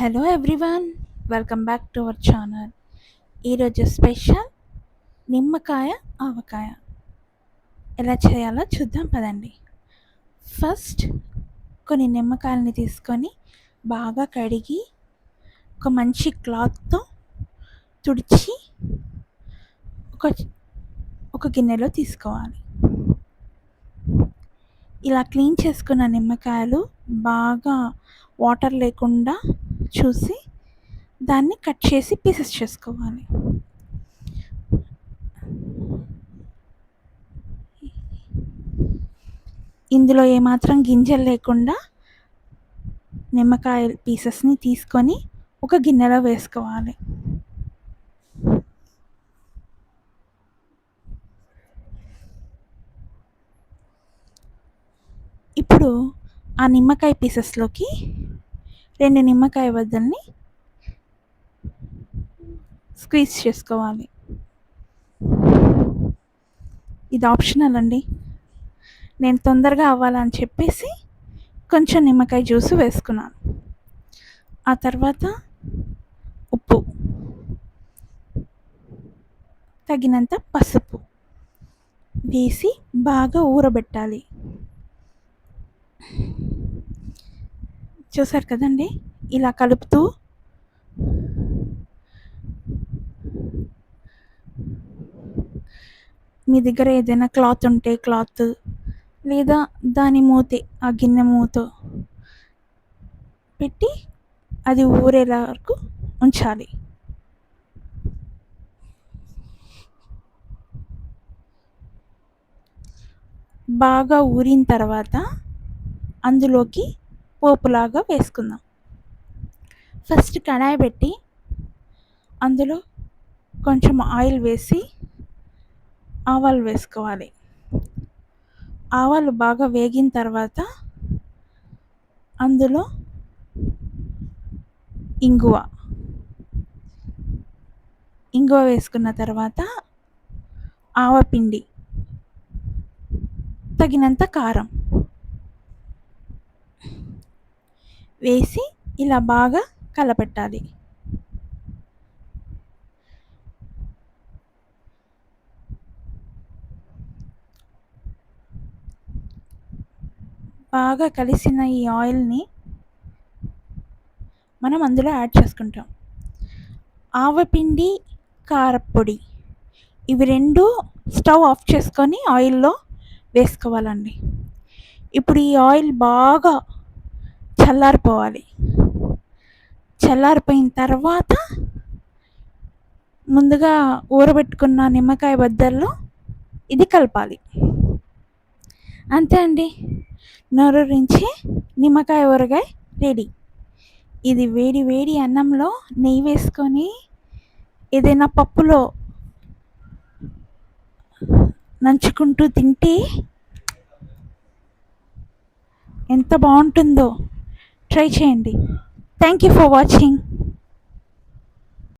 Hello everyone welcome back to our channel ఈరోజు special నిమ్మకాయ ఆవకాయ. ఎలా చేయాలో చూద్దాం పదండి. ఫస్ట్ కొన్ని నిమ్మకాయలని తీసుకొని బాగా కడిగి ఒక మంచి క్లాత్తో తుడిచి ఒక ఒక గిన్నెలో తీసుకోవాలి. ఇలా క్లీన్ చేసుకున్న నిమ్మకాయలు బాగా వాటర్ లేకుండా చూసి దాన్ని కట్ చేసి పీసెస్ చేసుకోవాలి. ఇందులో ఏమాత్రం గింజలు లేకుండా నిమ్మకాయ పీసెస్ని తీసుకొని ఒక గిన్నెలో వేసుకోవాలి. ఇప్పుడు ఆ నిమ్మకాయ పీసెస్లోకి రెండు నిమ్మకాయ వద్దల్ని స్క్వీజ్ చేసుకోవాలి. ఇది ఆప్షనల్ అండి. నేను తొందరగా అవ్వాలని చెప్పేసి కొంచెం నిమ్మకాయ జ్యూస్ వేసుకున్నాను. ఆ తర్వాత ఉప్పు తగినంత పసుపు వేసి బాగా ఊరబెట్టాలి. చూసారు కదండి? ఇలా కలుపుతూ మీ దగ్గర ఏదైనా క్లాత్ ఉంటే క్లాత్ లేదా దాని మూతే ఆ గిన్నె మూత పెట్టి అది ఊరేలా వరకు ఉంచాలి. బాగా ఊరిన తర్వాత అందులోకి పోపులాగా వేసుకుందాం. ఫస్ట్ కడాయి పెట్టి అందులో కొంచెం ఆయిల్ వేసి ఆవాలు వేసుకోవాలి. ఆవాలు బాగా వేగిన తర్వాత అందులో ఇంగువ. ఇంగువ వేసుకున్న తర్వాత ఆవపిండి తగినంత కారం. వేసి ఇలా బాగా కలపెట్టాలి. బాగా కలిసిన ఈ ఆయిల్ని మనం అందులో యాడ్ చేసుకుంటాం. ఆవపిండి కారపొడి ఇవి రెండు స్టవ్ ఆఫ్ చేసుకొని ఆయిల్లో వేసుకోవాలండి. ఇప్పుడు ఈ ఆయిల్ బాగా చల్లారిపోవాలి. చల్లారిపోయిన తర్వాత ముందుగా ఊరబెట్టుకున్న నిమ్మకాయ బద్దల్లో ఇది కలపాలి. అంతే అండి. నోరూరించి నిమ్మకాయ ఊరగాయ రెడీ. ఇది వేడి వేడి అన్నంలో నెయ్యి వేసుకొని ఏదైనా పప్పులో నంచుకుంటూ తింటే ఎంత బాగుంటుందో. ట్రై చేయండి. Thank you for watching